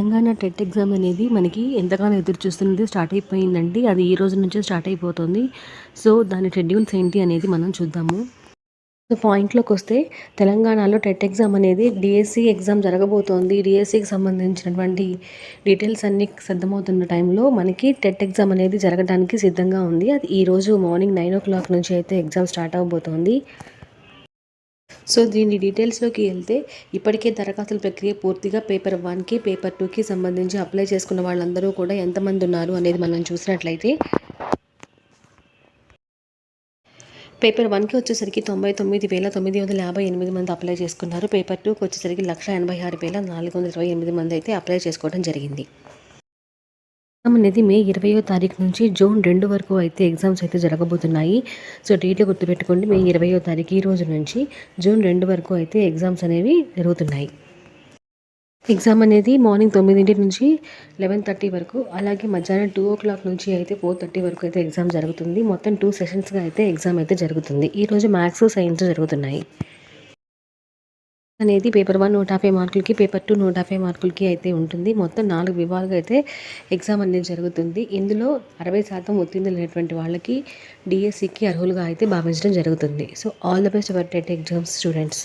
Telangana TET exam అనేది మనకి ఎంతగానో ఎదురు చూస్తున్నది స్టార్ట్ అయిపోయిందండి. అది ఈ రోజు నుంచే స్టార్ట్ అయిపోతుంది. సో దాని షెడ్యూల్స్ ఏంటి అనేది మనం చూద్దాము. సో పాయింట్లోకి వస్తే తెలంగాణలో టెట్ ఎగ్జామ్ అనేది డిఎస్సి ఎగ్జామ్ జరగబోతోంది. డిఎస్సికి సంబంధించినటువంటి డీటెయిల్స్ అన్నీ సిద్ధమవుతున్న టైంలో మనకి టెట్ ఎగ్జామ్ అనేది జరగడానికి సిద్ధంగా ఉంది. అది ఈరోజు మార్నింగ్ నైన్ ఓ క్లాక్ నుంచి అయితే ఎగ్జామ్ స్టార్ట్ అవబోతోంది. సో దీని డీటెయిల్స్లోకి వెళ్తే ఇప్పటికే దరఖాస్తుల ప్రక్రియ పూర్తిగా పేపర్ వన్కి పేపర్ టూకి సంబంధించి అప్లై చేసుకున్న వాళ్ళందరూ కూడా ఎంతమంది ఉన్నారు అనేది మనం చూసినట్లయితే పేపర్ వన్కి వచ్చేసరికి తొంభై తొమ్మిది వేల తొమ్మిది వందల యాభై ఎనిమిది మంది అప్లై చేసుకున్నారు. పేపర్ టూకి వచ్చేసరికి లక్ష ఎనభై ఆరు వేల నాలుగు వందల ఇరవై ఎనిమిది మంది అయితే అప్లై చేసుకోవడం జరిగింది. అనేది మే ఇరవయో తారీఖు నుంచి జూన్ రెండు వరకు అయితే ఎగ్జామ్స్ అయితే జరగబోతున్నాయి. సో డేట్ గుర్తుపెట్టుకోండి మే ఇరవయో తారీఖు ఈ రోజు నుంచి జూన్ రెండు వరకు అయితే ఎగ్జామ్స్ అనేవి జరుగుతున్నాయి. ఎగ్జామ్ అనేది మార్నింగ్ తొమ్మిదింటి నుంచి లెవెన్ థర్టీ వరకు అలాగే మధ్యాహ్నం టూ ఓ క్లాక్ నుంచి అయితే ఫోర్ థర్టీ వరకు అయితే ఎగ్జామ్ జరుగుతుంది. మొత్తం టూ సెషన్స్గా అయితే ఎగ్జామ్ అయితే జరుగుతుంది. ఈరోజు మ్యాథ్స్ సైన్స్ జరుగుతున్నాయి. అనేది పేపర్ వన్ నూట యాభై మార్కులకి పేపర్ టూ నూట యాభై మార్కులకి అయితే ఉంటుంది. మొత్తం నాలుగు విభాగాలు అయితే ఎగ్జామ్ అనేది జరుగుతుంది. ఇందులో అరవై శాతం ఉత్తీర్ణులైనటువంటి వాళ్ళకి డిఎస్సికి అర్హులుగా అయితే భావించడం జరుగుతుంది. So all the best our TET exams students